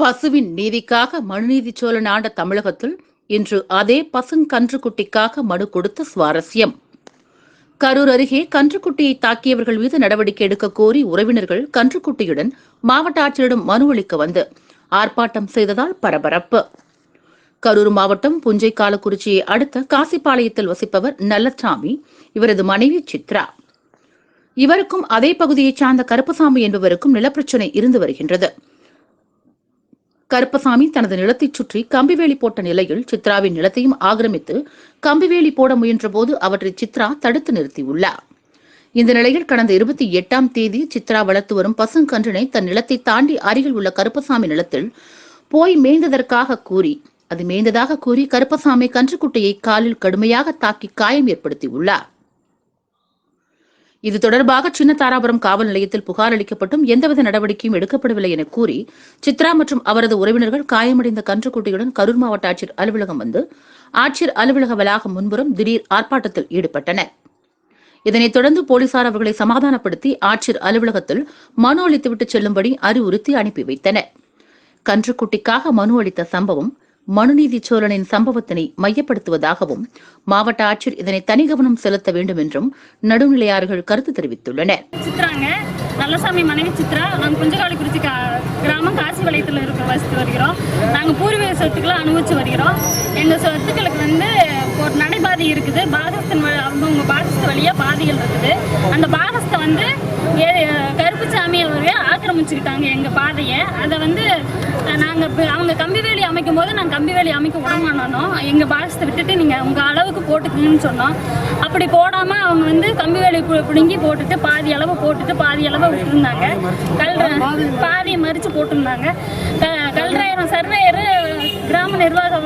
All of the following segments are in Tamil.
பசுவின் நீதிக்காக மனுநீதி சோழன் ஆண்ட தமிழகத்தில் இன்று அதே பசுங்கன்றுக்குட்டிக்காக மனு கொடுத்த சுவாரஸ்யம். கரூர் அருகே கன்றுக்குட்டியை தாக்கியவர்கள் மீது நடவடிக்கை எடுக்க கோரி உறவினர்கள் கன்றுக்குட்டியுடன் மாவட்ட ஆட்சியரிடம் மனு அளிக்க வந்து ஆர்ப்பாட்டம் செய்ததால் பரபரப்பு. கரூர் மாவட்டம் புஞ்சை காலக்குறிச்சியை அடுத்த காசிப்பாளையத்தில் வசிப்பவர் நல்லசாமி இவரது மனைவி சித்ரா. இவருக்கும் அதே பகுதியைச் சார்ந்த கருப்பசாமி என்பவருக்கும் நிலப்பிரச்சனை இருந்து வருகின்றது. கருப்பசாமி தனது நிலத்தைச் சுற்றி கம்பிவேலி போட்ட நிலையில் சித்ராவின் நிலத்தையும் ஆக்கிரமித்து கம்பிவேலி போட முயன்றபோது அவற்றை சித்ரா தடுத்து நிறுத்தியுள்ளார். இந்த நிலையில் கடந்த இருபத்தி எட்டாம் தேதி சித்ரா வளர்த்து வரும் பசுங்கன்றினை தன் நிலத்தை தாண்டி அருகில் உள்ள கருப்பசாமி நிலத்தில் போய் மேய்ந்ததற்காக கூறி அது மேய்ந்ததாக கூறி கருப்பசாமி கன்றுக்குட்டியை காலில் கடுமையாக தாக்கி காயம் ஏற்படுத்தியுள்ளார். இது தொடர்பாக சின்ன தாராபுரம் காவல் நிலையத்தில் புகார் அளிக்கப்பட்டும் எந்தவித நடவடிக்கையும் எடுக்கப்படவில்லை என கூறி சித்ரா மற்றும் அவரது உறவினர்கள் காயமடைந்த கன்றுக்குட்டியுடன் கரூர் மாவட்ட ஆட்சியர் அலுவலகம் வந்து ஆட்சியர் அலுவலக வளாகம் முன்புறம் திடீர் ஆர்ப்பாட்டத்தில் ஈடுபட்டனர். இதனைத் தொடர்ந்து போலீசார் அவர்களை சமாதானப்படுத்தி ஆட்சியர் அலுவலகத்தில் மனு அளித்துவிட்டு செல்லும்படி அறிவுறுத்தி அனுப்பி வைத்தனர். கன்றுக்குட்டிக்காக மனு அளித்த சம்பவம் மனுநீதி சோழனின் சம்பவத்தினை மையப்படுத்துவதாகவும் மாவட்ட ஆட்சியர் இதனை தனி கவனம் செலுத்த வேண்டும் என்றும் நடுநிலையாளர்கள் கருத்து தெரிவித்துள்ளனர். சித்ராங்க நல்லசாமி மனைவி சித்ரா நாங்கள் குஞ்சகாலிக்குறிச்சி கா கிராமம் காசி வளையத்தில் இருக்க வசித்து வருகிறோம். நாங்கள் பூர்வீக சொத்துக்களை அனுபவிச்சு வருகிறோம். எங்கள் சொத்துக்களுக்கு வந்து ஒரு நடைபாதை இருக்குது. பாகஸ்தன் வ- அவங்கவுங்க பாகஸ்து வழியாக பாதைகள் இருக்குது. அந்த பாகஸ்தை வந்து ஏ- ஆரம்பிச்சுக்கிட்டாங்க எங்கள் பாதையை. அதை வந்து நாங்கள் அவங்க கம்பி வேலி அமைக்கும் போது நாங்கள் கம்பி வேலி அமைக்க விட மாட்டோம் எங்கள் பாகஸ்தை விட்டுட்டு நீங்கள் உங்கள் அளவுக்கு போட்டுக்கணும்னு சொன்னோம். அப்படி போடாமல் அவங்க வந்து கம்பி வேலி பிடுங்கி போட்டுட்டு பாதி அளவு போட்டுட்டு பாதி அளவு விட்டுருந்தாங்க. கல் பாதியை மறித்து போட்டிருந்தாங்க. க- கல்ராயிரம் சர்வேயர் கிராம நிர்வாக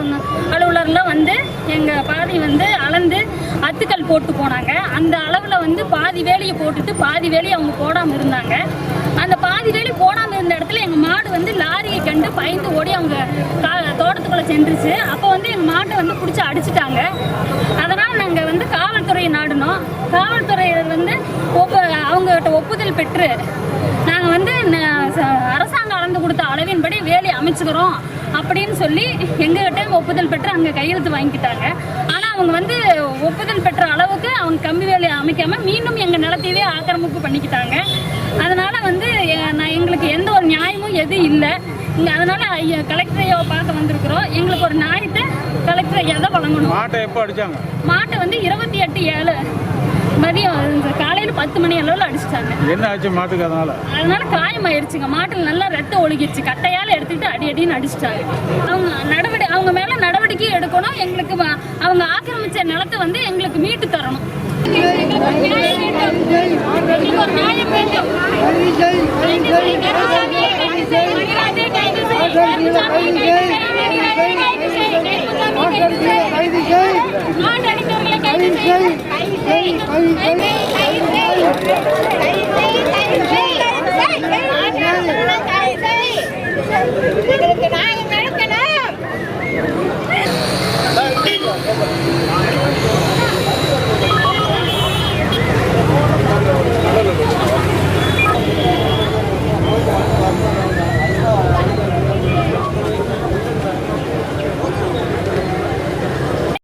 அலுவலர்லாம் வந்து எங்கள் பாதி வந்து அளந்து அத்துக்கல் போட்டு போனாங்க. அந்த அளவில் வந்து பாதி வேலையை போட்டுட்டு பாதி வேலையை அவங்க போடாமல் இருந்தாங்க. அந்த பாதி வேலை போடாமல் இருந்த இடத்துல எங்கள் மாடு வந்து லாரியை கண்டு பயந்து ஓடி அவங்க கா- தோட்டத்துக்குள்ளே சென்றுச்சு. அப்போ வந்து எங்கள் மாட்டை வந்து பிடிச்சி அடிச்சிட்டாங்க. அதனால் நாங்கள் வந்து காவல்துறையை நாடினோம். காவல்துறையில் வந்து ஒப்பு அவங்ககிட்ட ஒப்புதல் பெற்று நாங்கள் வந்து அரசாங்கம் அளந்து கொடுத்த அளவின்படி வேலை அமைச்சுக்கிறோம் அப்படின்னு சொல்லி எங்ககிட்ட ஒப்புதல் பெற்று அங்கே கையெழுத்து வாங்கிக்கிட்டாங்க. ஆனால் அவங்க வந்து ஒப்புதல் பெற்ற அளவுக்கு அவங்க கம்பி வேலையை அமைக்காமல் மீண்டும் எங்கள் நிலத்தையவே ஆக்கிரமிப்பு பண்ணிக்கிட்டாங்க அதனால வந்து எ- நான் எங்களுக்கு எந்த ஒரு நியாயமும் எதுவும் இல்லை இங்கே அதனால ஐயா கலெக்டரையோ பார்க்க வந்திருக்கிறோம். எங்களுக்கு ஒரு நியாயத்தை கலெக்டர் எதை வழங்கணும். மாட்டை எப்போ அடிச்சாங்க? மாட்டை வந்து இருபத்தி எட்டு ஏழு மதியம் இந்த காலையில் பத்து மணி அளவில் அடிச்சிட்டாங்க. என்ன ஆச்சு மாட்டுக்கு அதனால? அதனால காயமாயிருச்சுங்க. மாட்டில் நல்லா ரத்தம் ஒழுகிருச்சு. கட்டையால் எடுத்துக்கிட்டு அடி அடின்னு அடிச்சிட்டாங்க. அவங்க நடவடி அவங்க மேலே நடவடிக்கை எடுக்கணும். எங்களுக்கு அவங்க ஆக்கிரமிச்ச நிலத்தை வந்து எங்களுக்கு மீட்டு தரணும். எங்களுக்கு ஒரு நியாயம் வேண்டும். கைது